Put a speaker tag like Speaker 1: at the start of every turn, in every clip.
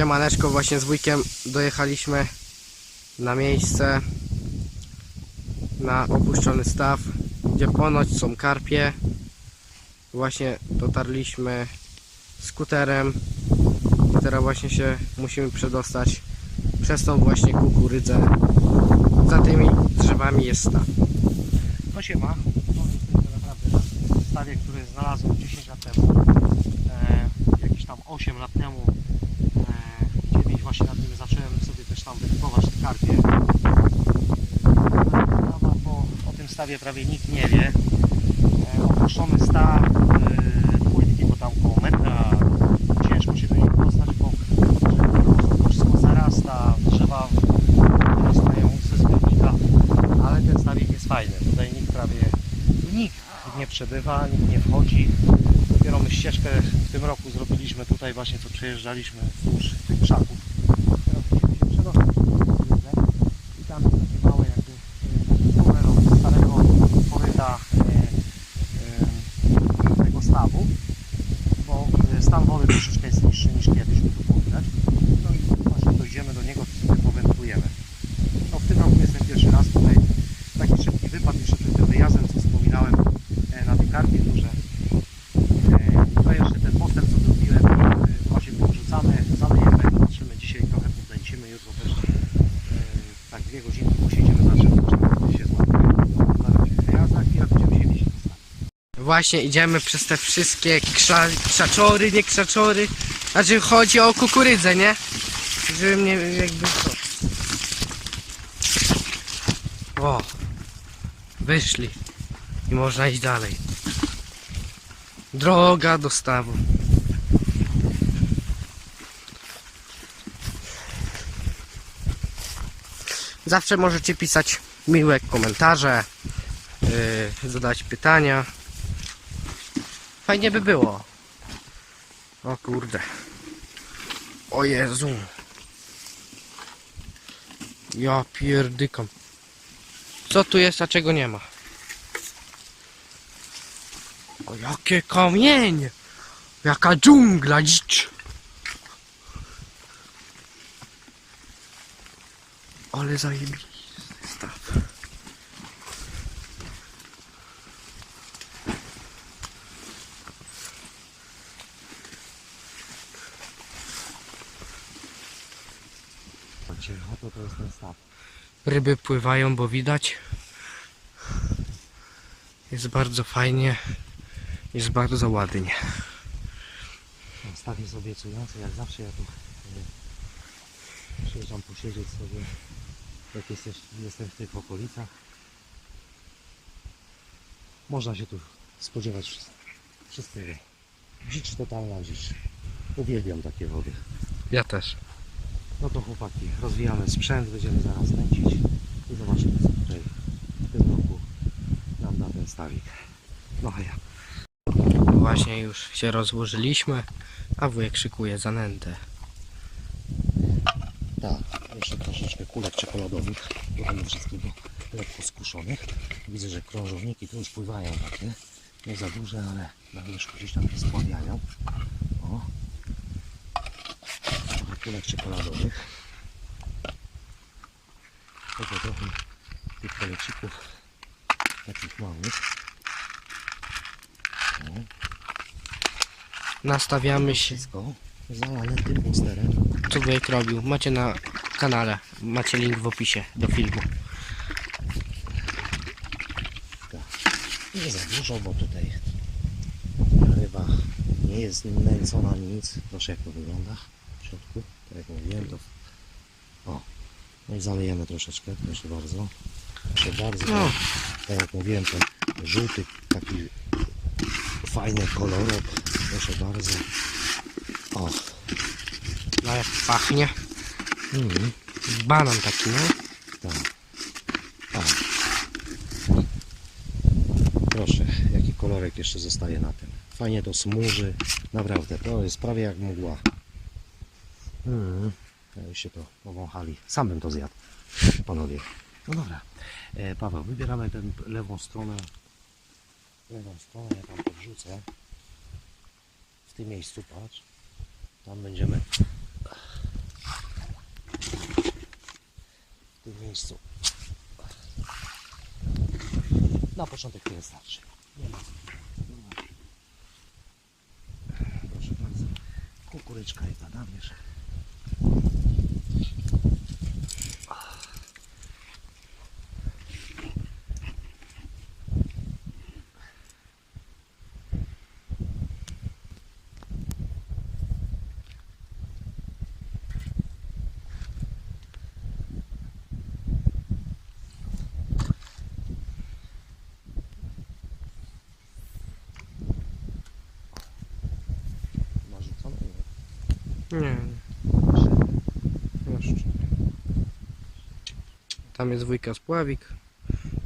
Speaker 1: Siemaneczko, właśnie z wujkiem dojechaliśmy na miejsce na opuszczony staw, gdzie ponoć są karpie. Właśnie dotarliśmy skuterem. Teraz właśnie się musimy przedostać przez tą właśnie kukurydzę. Za tymi drzewami jest staw.
Speaker 2: No się ma. Na stawie, który znalazłem 10 lat temu. E, jakieś tam 8 lat temu. E, 9 właśnie nad nim zacząłem sobie też tam wykupować te karpie. Bo o tym stawie prawie nikt nie wie. E, opuszczony staw, e, płytki, bo tam koło metra ciężko się do niego dostać, bo wszystko zarasta, drzewa wyrastają ze zbiornika, ale ten stawik jest fajny. Tutaj nikt prawie nikt nie przebywa, nikt nie wchodzi. Dopiero my ścieżkę w tym roku zrobiliśmy tutaj właśnie, co przejeżdżaliśmy wzdłuż tych krzaków. Teraz musimy się przedostać przez tą ulicę i tam jest takie małe jakby e, tunel od starego koryta e, e, tego stawu, bo e, stan wody troszeczkę jest niższy niż kiedyś, tu widać. No i właśnie dojdziemy do niego, powędrujemy. No w tym roku jestem pierwszy raz tutaj. Taki szybki wypad jeszcze przed tym wyjazdem, co wspominałem e, na tej karpie duże. E, To jeszcze ten postęp, co zrobiłem, e, właśnie porzucamy, zalejemy, patrzymy dzisiaj trochę podlęcimy, jutro też e, tak dwie godziny posiedziemy, zobaczymy, zobaczymy, się złapie. Na razie. A ja za chwilę będziemy się widzieć.
Speaker 1: Właśnie idziemy przez te wszystkie krza, krzaczory, nie krzaczory. Znaczy chodzi o kukurydzę, nie? Żeby mnie jakby. O! Wyszli. I można iść dalej. Droga do stawu. Zawsze możecie pisać miłe komentarze, yy, zadać pytania. Fajnie by było. O kurde. O Jezu. Ja pierdykam. Co tu jest, a czego nie ma? O jakie kamienie! Jaka dżungla dzicz! Ale zajebisty staw.
Speaker 2: Oto to jest ten staw.
Speaker 1: Ryby pływają, bo widać. Jest bardzo fajnie. Jest bardzo ładnie.
Speaker 2: Ten staw jest obiecujący, jak zawsze ja tu e, przyjeżdżam posiedzieć sobie, jak jesteś, jestem w tych okolicach. Można się tu spodziewać wszyst- wszystkiego. Dzicz totalna dzicz. Uwielbiam takie wody.
Speaker 1: Ja też.
Speaker 2: No to chłopaki, rozwijamy sprzęt, będziemy zaraz kręcić i zobaczymy co tutaj w tym roku nam da ten stawik. No ja.
Speaker 1: Właśnie już się rozłożyliśmy, a wujek szykuje zanętę.
Speaker 2: Tak, jeszcze troszeczkę kulek czekoladowych, trochę wszystkiego lekko skuszonych. Widzę, że krążowniki tu już pływają takie, nie za duże, ale na wierzchu gdzieś tam się spławiają. Kulek czekoladowych. Trochę, trochę tych kolecików takich małych. O,
Speaker 1: Nastawiamy się,
Speaker 2: wszystko zalane tym monsterem.
Speaker 1: co wujek robił. Macie na kanale. Macie link w opisie do filmu.
Speaker 2: Nie za dużo, bo tutaj ryba nie jest nęcona nic. Proszę jak to wygląda środku. Tak jak mówiłem to... O, no i zalejemy troszeczkę, proszę bardzo. Proszę bardzo.
Speaker 1: No.
Speaker 2: Tak jak mówiłem, ten żółty taki fajny kolorek. Proszę bardzo. O,
Speaker 1: No jak pachnie.
Speaker 2: mm,
Speaker 1: Banan taki, nie?
Speaker 2: tak. O. Proszę, jaki kolorek jeszcze zostaje na tym. Fajnie to smuży. Naprawdę, to jest prawie jak mgła. Mm, się to powąchali. Sam bym to zjadł, panowie. No dobra. E, Paweł, wybieramy tę lewą stronę. Lewą stronę ja tam podrzucę. W tym miejscu, patrz. Tam będziemy. W tym miejscu. Na początek tyle starczy. Nie ma. Proszę bardzo. Kukuryczka jest na nawierzch. Nie.
Speaker 1: Nie, jeszcze. Tam jest wujka spławik.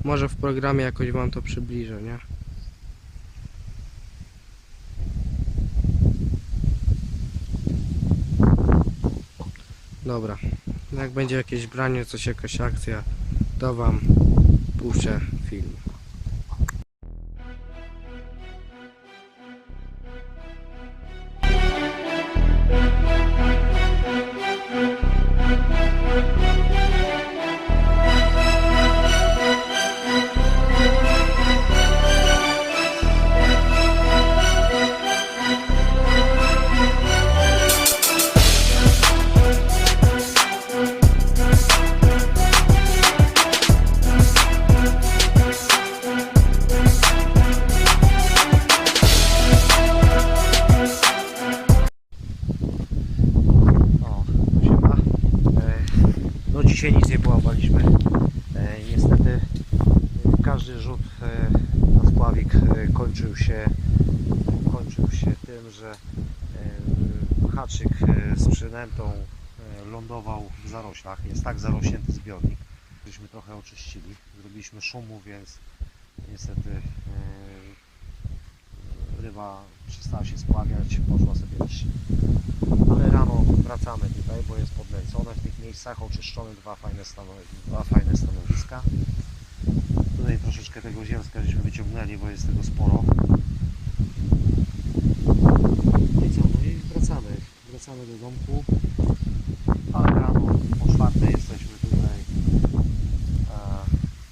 Speaker 1: Może w programie jakoś wam to przybliżę, nie? Dobra. Jak będzie jakieś branie, coś jakaś akcja, to wam puszczę
Speaker 2: dzisiaj nic nie połapaliśmy. E, Niestety każdy rzut e, na spławik e, kończył się kończył się tym, że haczyk z przynętą lądował w zaroślach. Jest tak zarośnięty zbiornik. Żeśmy trochę oczyścili. Zrobiliśmy szumu, więc niestety ryba przestała się spławiać, poszła sobie iść ale rano wracamy tutaj, bo jest podnęcone w tych miejscach, oczyszczone dwa fajne, stanowi, dwa fajne stanowiska. Tutaj troszeczkę tego zielska żeśmy wyciągnęli, bo jest tego sporo. I co, no i wracamy, wracamy do domku, a rano o czwartej jesteśmy tutaj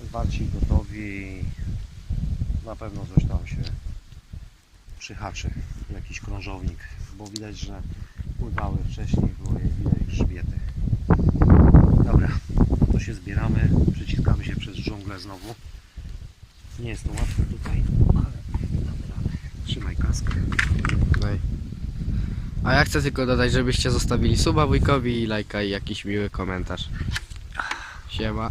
Speaker 2: e, zwarci, gotowi na pewno coś tam się przyhaczy, jakiś krążownik, bo widać, że pływały wcześniej, były widać grzbiety. Dobra, no to się zbieramy, przeciskamy się przez dżunglę znowu. Nie jest to łatwe tutaj, ale damy radę. Trzymaj kaskę.
Speaker 1: Daj. A ja chcę tylko dodać, żebyście zostawili suba wujkowi i lajka i jakiś miły komentarz. Siema.